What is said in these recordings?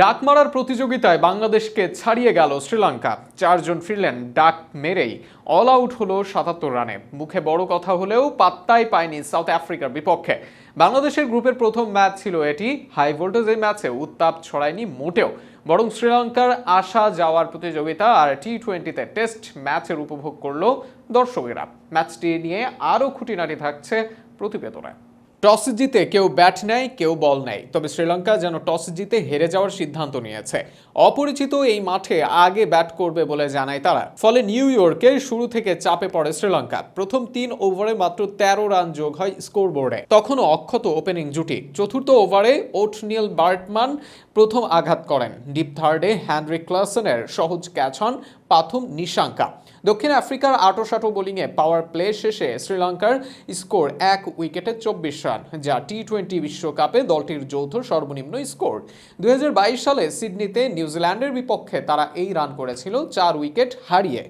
ডাক মারার প্রতিযোগিতায় বাংলাদেশকে ছাড়িয়ে গেল শ্রীলঙ্কা। চারজন ফিরলেন ডাক মেরেই। অল আউট হলো সাতাত্তর রানে। মুখে বড় কথা হলেও পাত্তাই পায়নি সাউথ আফ্রিকার বিপক্ষে। বাংলাদেশের গ্রুপের প্রথম ম্যাচ ছিল এটি। হাই ভোল্টেজ এই ম্যাচে উত্তাপ ছড়ায়নি মোটেও। বরং শ্রীলঙ্কার আসা যাওয়ার প্রতিযোগিতা আর টি টোয়েন্টিতে টেস্ট ম্যাচের উপভোগ করল দর্শকেরা। ম্যাচটি নিয়ে আরও খুঁটিনাটি থাকছে প্রতিবেদনায় টস জিতে কেউ ব্যাট নেয়, কেউ বল নেয়। তবে শ্রীলঙ্কা যেন টস জিতে হেরে যাওয়ার সিদ্ধান্ত নিয়েছে। অপরিচিত এই মাঠে আগে ব্যাট করবে বলে জানায় তারা। ফলে নিউ ইয়র্কে শুরু থেকে চাপে পড়ে শ্রীলঙ্কা। প্রথম তিন ওভারে মাত্র তেরো রান যোগ হয় স্কোরবোর্ডে। তখনও অক্ষত ওপেনিং জুটি। চতুর্থ ওভারে ওটনিল বার্টমান প্রথম আঘাত করেন। ডিপ থার্ডে হ্যানরিক ক্লাসনের সহজ ক্যাচ হন পাথুম নিশাঙ্কা। দক্ষিণ আফ্রিকার আটোসাটো বোলিংয়ে পাওয়ার প্লে শেষে শ্রীলঙ্কার স্কোর এক উইকেটে চব্বিশ রান, যা টি টোয়েন্টি বিশ্বকাপে দলটির যৌথ সর্বনিম্ন স্কোর দুই হাজার বাইশ সালে সিডনিতে নিউজিল্যান্ডের বিপক্ষে তারা এই রান করেছিল, চার উইকেট হারিয়ে।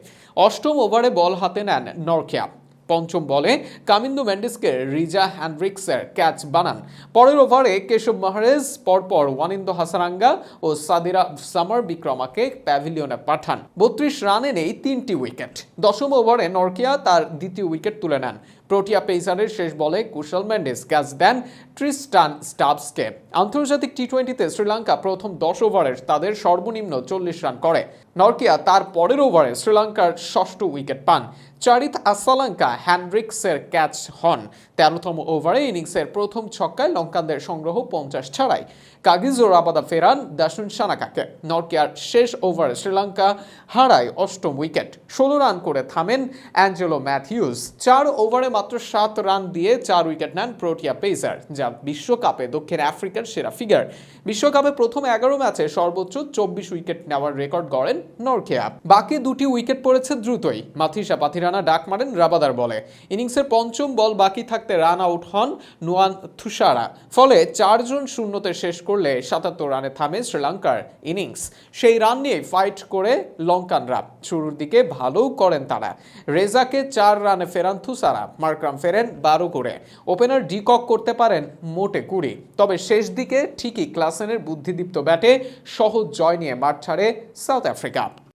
অষ্টম ওভারে বল হাতে নেন নরকিয়া। পঞ্চম বলে কামিন্দু মেন্ডিসকে রিজা হ্যান্ড্রিক্সের ক্যাচ বানান। পরের ওভারে কেশব মহারেজ, পরপর ওয়ানিন্দ হাসারাঙ্গা ও সাদিরা সামার বিক্রমাকে প্যাভিলিয়নে পাঠান। বত্রিশ রানে নেই তিনটি উইকেট। দশম ওভারে নরকিয়া তার দ্বিতীয় উইকেট তুলে নেন। প্রোটিয়া পেসারের শেষ বলে কুশল মেন্ডেস ক্যাচ দেন ট্রিস্টান স্টাবসকে। আন্তর্জাতিক টি টোয়েন্টিতে শ্রীলঙ্কা প্রথম দশ ওভারের তাদের সর্বনিম্ন চল্লিশ রান করে। নরকিয়া তার পরের ওভারে শ্রীলঙ্কার ষষ্ঠ উইকেট পান। চারিত আসালাঙ্কা হ্যান্ড্রিক্সের ক্যাচ হন। তেরোতম ওভারে ইনিংসের প্রথম ছক্কায় লঙ্কানদের সংগ্রহ পঞ্চাশ ছাড়াই। কাগিজো রাবাদা ফেরান দাসুন সানাকাকে। নরকিয়ার শেষ ওভারে শ্রীলঙ্কা হারায় অষ্টম উইকেট। ষোলো রান করে থামেন অ্যাঞ্জেলো ম্যাথিউস। চার ওভারে মাত্র সাত রান দিয়ে চার উইকেট নেন প্রোটিয়া পেসার যা বিশ্বকাপে দক্ষিণ আফ্রিকার সেরা ফিগার। বিশ্বকাপে প্রথম এগারো ম্যাচে সর্বোচ্চ চব্বিশ উইকেট নেওয়ার রেকর্ড গড়েন নরকিয়া বাকি দুটি উইকেট পড়েছে দ্রুতই। মাথিসা পাথিরানা ডাক মারেন রাবাদার বলে। ইনিংসের পঞ্চম বল বাকি থাকতে রান আউট হন নুয়ান থুসারা। ফলে চারজন শূন্যতে শেষ করলে সাতাত্তর রানে থামে শ্রীলঙ্কার ইনিংস। সেই রান নিয়ে ফাইট করে লঙ্কানরা। শুরুর দিকে ভালোও করেন তারা। রেজাকে চার রানে ফেরান থুসারা। মার্করাম ফেরেন বারো করে। ওপেনার ডিকক করতে পারেন মোটে কুড়ি। তবে শেষ দিকে ঠিকই ক্লাসেনের বুদ্ধিদীপ্ত ব্যাটে সহজ জয় নিয়ে মাঠ ছাড়ে সাউথ আফ্রিকা। up.